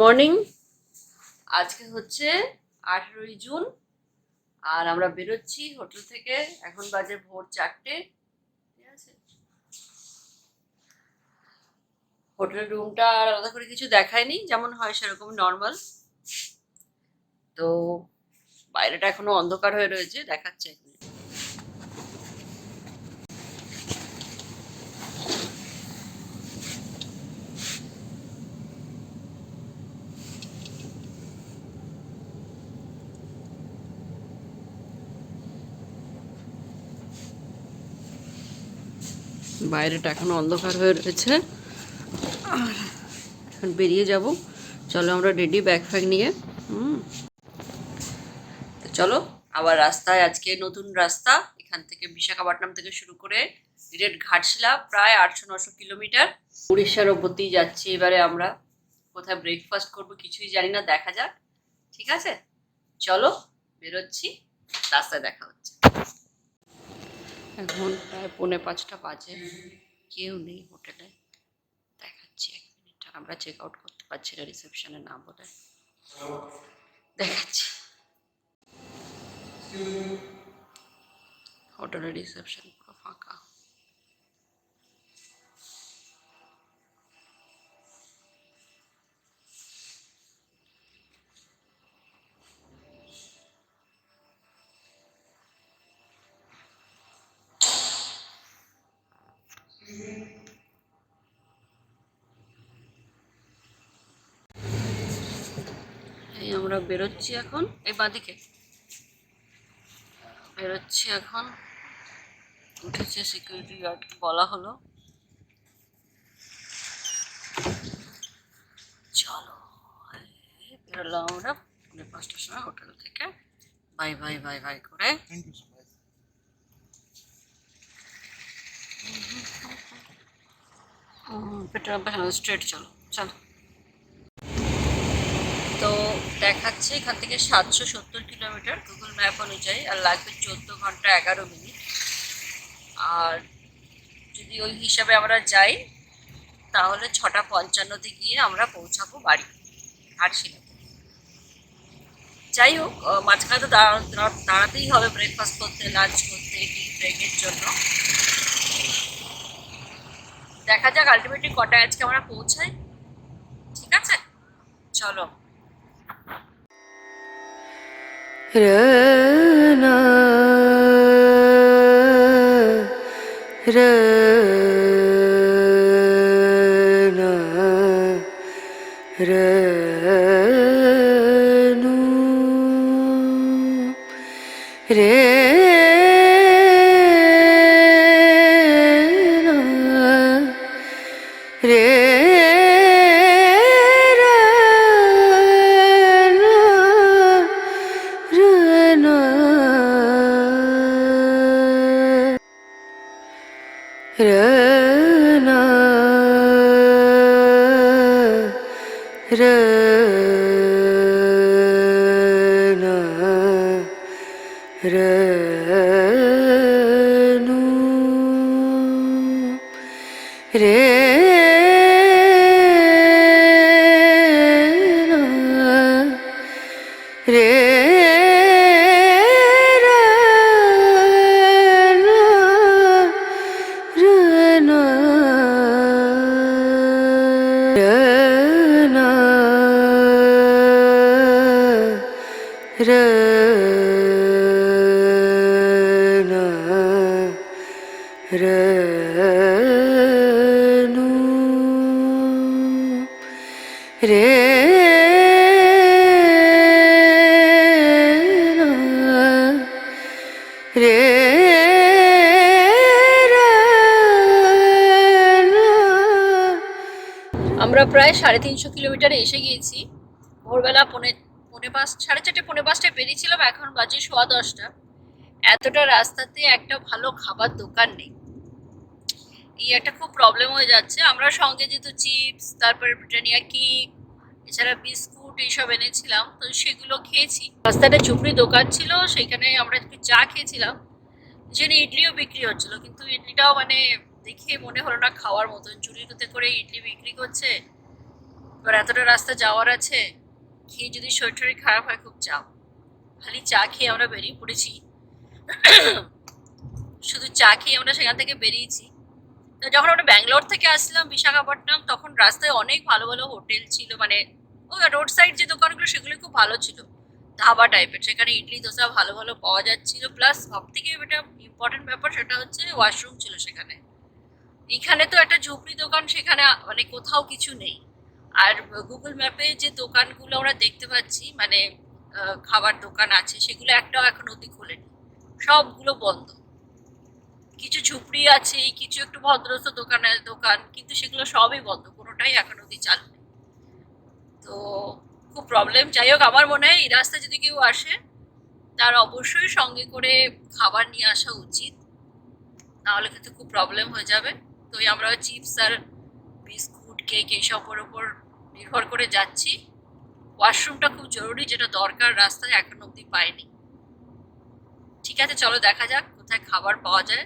Morning আজকে হচ্ছে আঠেরোই জুন, আর আমরা বেরোচ্ছি হোটেল থেকে। এখন বাজে ভোর চারটে। ঠিক আছে? হোটেলের রুমটা আর আলাদা করে কিছু দেখায়নি, যেমন হয় সেরকম নর্মাল তো বাইরেটা এখনও অন্ধকার হয়ে রয়েছে, দেখাচ্ছে এক বাইরেটা এখনও অন্ধকার হয়ে রয়েছে। আর এখন বেরিয়ে যাব। চলো আমরা রেডি ব্যাগ ফ্যাগ নিয়ে। হুম। চলো, আবার রাস্তায় আজকে নতুন রাস্তা। এখান থেকে বিশাখাপট্টনম থেকে শুরু করে ডিরেক্ট ঘাটশিলা, প্রায় আটশো নশো কিলোমিটার। উড়িষ্যার দিয়ে যাচ্ছি এবারে আমরা। কোথায় ব্রেকফাস্ট করব কিছুই জানি না, দেখা যাক। ঠিক আছে? চলো, বেরোচ্ছি। রাস্তায় দেখা হচ্ছে। এখন প্রায় পৌনে পাঁচটা বাজে। কেউ নেই হোটেলে। দেখাচ্ছি এক মিনিট আমরা চেক আউট করতে পারছি না রিসেপশনে না বলে। দেখাচ্ছি। হোটেলের রিসেপশন পুরো ফাঁকা এই আমরা বেরোচ্ছি এখন। এই বাঁদিকে। বেরোচ্ছি এখন। উঠেছে সিকিউরিটি গার্ডকে বলা হলো। চলো বেরোলাম আমরা পৌনে পাঁচটার সময় হোটেল থেকে। বাই বাই বাই বাই করে। পেট্রোল স্ট্রেট চলো চলো। তো দেখাচ্ছে এখান থেকে সাতশো সত্তর কিলোমিটার গুগল ম্যাপ অনুযায়ী, আর লাগবে চোদ্দ ঘণ্টা এগারো মিনিট। আর যদি ওই হিসাবে আমরা যাই, তাহলে ছটা পঞ্চান্নতে গিয়ে আমরা পৌঁছাবো বাড়ি ঘাটশিলা যাই হোক মাঝখানে তো দাঁড়া- দাঁড়া- দাঁড়াতেই হবে ব্রেকফাস্ট করতে লাঞ্চ করতে টি ব্রেকের জন্য। দেখা যাক আলটিমেটলি কটায় আজকে আমরা পৌঁছাই। ঠিক আছে? চলো। Ranu Rena Re Rana Ranu Rena Renu Re আমরা প্রায় সাড়ে তিনশো কিলোমিটার এসে গিয়েছি ভোরবেলা পৌনে পৌনে পাঁচ, সাড়ে চারটে, পৌনে পাঁচটায় বেরিয়েছিলাম, এখন বাজে সোয়া দশটা। এতটা রাস্তাতে একটা ভালো খাবার দোকান নেই। এই একটা খুব প্রবলেম হয়ে যাচ্ছে। আমরা সঙ্গে যেহেতু চিপস তারপরে ব্রিটানিয়া কেক এছাড়া বিস্কুট এইসব এনেছিলাম, তো সেগুলো খেয়েছি। রাস্তাটা ঝুপড়ি দোকান ছিল সেখানে আমরা চা খেয়েছিলাম। যেখানে ইডলিও বিক্রি হচ্ছিল, কিন্তু ইডলিটাও মানে দেখে মনে হলো না খাওয়ার মতন। চুরিতে করে ইডলি বিক্রি করছে। এবার এতটা রাস্তা যাওয়ার আছে। খেয়ে যদি শরীর টরীর খারাপ হয়, খুব চাপ। খালি চা খেয়ে আমরা বেরিয়ে পড়েছি। শুধু চা খেয়ে আমরা সেখান থেকে বেরিয়েছি। তো যখন আমরা ব্যাঙ্গালোর থেকে আসলাম, বিশাখাপট্টনম, তখন রাস্তায় অনেক ভালো ভালো হোটেল ছিল। মানে ও রোড সাইড যে দোকানগুলো, সেগুলো খুব ভালো ছিল। ধাবা টাইপের সেখানে ইডলি, দোসা ভালো ভালো পাওয়া যাচ্ছিল। প্লাস সব থেকে এটা ইম্পর্টেন্ট ব্যাপার, সেটা হচ্ছে ওয়াশরুম ছিল সেখানে। এখানে তো একটা ঝুপড়ি দোকান, সেখানে মানে কোথাও কিছু নেই। আর গুগল ম্যাপে যে দোকানগুলো আমরা দেখতে পাচ্ছি মানে খাবার দোকান আছে, সেগুলো একটাও এখন অব্দি খোলেনি। সবগুলো বন্ধ। কিছু ঝুপড়ি আছে, কিছু একটু ভদ্রস্থ দোকানের দোকান, কিন্তু সেগুলো সবই বন্ধ, কোনোটাই এখন অব্দি চালু নেই। তো, খুব প্রবলেম যাই হোক, আমার মনে হয় এই রাস্তায় যদি কেউ আসে, তার অবশ্যই সঙ্গে করে খাবার নিয়ে আসা উচিত। নাহলে কিন্তু খুব প্রবলেম হয়ে যাবে। তো আমরা চিপস আর বিস্কুট কেক এইসবের ওপর নির্ভর করে যাচ্ছি। ওয়াশরুমটা খুব জরুরি, যেটা দরকার রাস্তায় এখন অব্দি পাইনি। ঠিক আছে, চলো দেখা যাক কোথায় খাবার পাওয়া যায়।